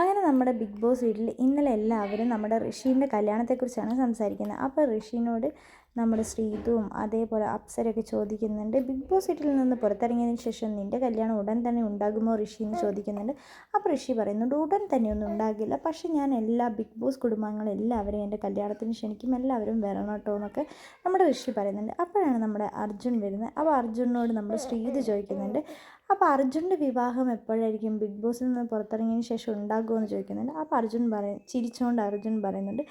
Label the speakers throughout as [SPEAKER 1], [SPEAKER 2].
[SPEAKER 1] അങ്ങനെ നമ്മുടെ big boss വീട്ടിൽ ഇന്നലെ എല്ലാവരും നമ്മുടെ ഋഷീന്റെ കല്യാണത്തെക്കുറിച്ചാണ് സംസാരിക്കുന്നത്. അപ്പോൾ ഋഷീനോട് നമ്മുടെ ശ്രീതുവും അതേപോലെ അപ്സരൊക്കെ ചോദിക്കുന്നുണ്ട്. ബിഗ് ബോസ് വീട്ടിൽ നിന്ന് പുറത്തിറങ്ങിയതിന് ശേഷം നിന്റെ കല്യാണം ഉടൻ തന്നെ ഉണ്ടാകുമോ? ഋഷി എന്ന് ചോദിക്കുന്നുണ്ട്. അപ്പോൾ ഋഷി പറയുന്നുണ്ട് ഉടൻ തന്നെ ഒന്നും ഉണ്ടാകില്ല. പക്ഷേ ഞാൻ എല്ലാ ബിഗ് ബോസ് കുടുംബാംഗങ്ങളും എല്ലാവരും എന്റെ കല്യാണത്തിന് ക്ഷണിക്കും. എല്ലാവരും വരണം കേട്ടോ എന്നൊക്കെ നമ്മുടെ ഋഷി പറയുന്നുണ്ട്. അപ്പോഴാണ് നമ്മുടെ അർജുൻ വരുന്നത്. അപ്പോൾ അർജുനോട് നമ്മൾ ശ്രീത് ചോദിക്കുന്നുണ്ട് അപ്പോൾ അർജുന്റെ വിവാഹം എപ്പോഴായിരിക്കും? ബിഗ് ബോസിൽ നിന്ന് പുറത്തിറങ്ങിയതിന് ശേഷം ഉണ്ടാകുമോ എന്ന് ചോദിക്കുന്നുണ്ട്. അപ്പോൾ അർജുൻ പറയും ചിരിച്ചുകൊണ്ട് അർജുൻ പറയുന്നുണ്ട്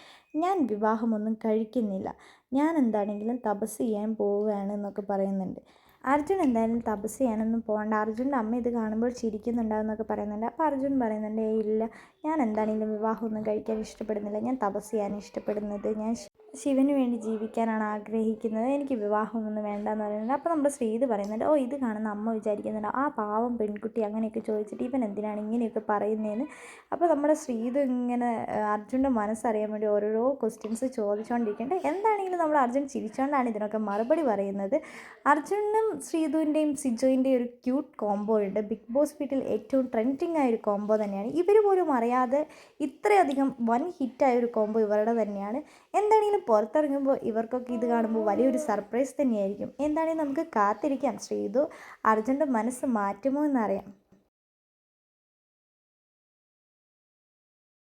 [SPEAKER 1] ഞാൻ വിവാഹമൊന്നും കഴിക്കുന്നില്ല. ഞാൻ എന്താണെങ്കിലും തപസ് ചെയ്യാൻ പോവുകയാണ് എന്നൊക്കെ പറയുന്നുണ്ട്. അർജുൻ എന്തായാലും തപസ് ചെയ്യാനൊന്നും പോകണ്ട അർജുന്റെ അമ്മ ഇത് കാണുമ്പോൾ ചിരിക്കുന്നുണ്ടാവുന്നൊക്കെ പറയുന്നുണ്ട്. അപ്പോൾ അർജുൻ പറയുന്നുണ്ട് ഇല്ല. ഞാൻ എന്താണെങ്കിലും വിവാഹമൊന്നും കഴിക്കാൻ ഇഷ്ടപ്പെടുന്നില്ല. ഞാൻ തപസ് ചെയ്യാൻ ഇഷ്ടപ്പെടുന്നത് ഞാൻ ശിവന് വേണ്ടി ജീവിക്കാനാണ് ആഗ്രഹിക്കുന്നത്. എനിക്ക് വിവാഹമൊന്നും വേണ്ടെന്ന് പറയുന്നുണ്ട്. അപ്പോൾ നമ്മുടെ ശ്രീത് പറയുന്നുണ്ട് ഓ ഇത് കാണുന്ന അമ്മ വിചാരിക്കുന്നുണ്ട്. ആ പാവം പെൺകുട്ടി അങ്ങനെയൊക്കെ ചോദിച്ചിട്ട് ഇവൻ എന്തിനാണ് ഇങ്ങനെയൊക്കെ പറയുന്നതെന്ന് അപ്പോൾ നമ്മുടെ ശ്രീത് ഇങ്ങനെ അർജുന്റെ മനസ്സറിയാൻ വേണ്ടി ഓരോരോ ക്വസ്റ്റ്യൻസ് ചോദിച്ചുകൊണ്ടിരിക്കുന്നുണ്ട് എന്താണെങ്കിലും നമ്മൾ അർജുൻ ചിരിച്ചുകൊണ്ടാണ് ഇതിനൊക്കെ മറുപടി പറയുന്നത്. അർജുനും ശ്രീതുവിന്റെയും സിജോയിന്റെയും ഒരു ക്യൂട്ട് കോംബോ ഉണ്ട്. ബിഗ് ബോസ് വീട്ടിൽ ഏറ്റവും ട്രെൻഡിങ് ആയ ഒരു കോംബോ തന്നെയാണ്. ഇവർ പോലും അറിയാതെ ഇത്രയധികം വൻ ഹിറ്റായ ഒരു കോംബോ ഇവരുടെ തന്നെയാണ്. എന്താണെങ്കിലും പുറത്തിറങ്ങുമ്പോൾ ഇവർക്കൊക്കെ ഇത് കാണുമ്പോൾ വലിയൊരു സർപ്രൈസ് തന്നെയായിരിക്കും. എന്താണെങ്കിൽ നമുക്ക് കാത്തിരിക്കാം. ശ്രീതു അർജുന്റെ മനസ്സ് മാറ്റുമോ എന്നറിയാം.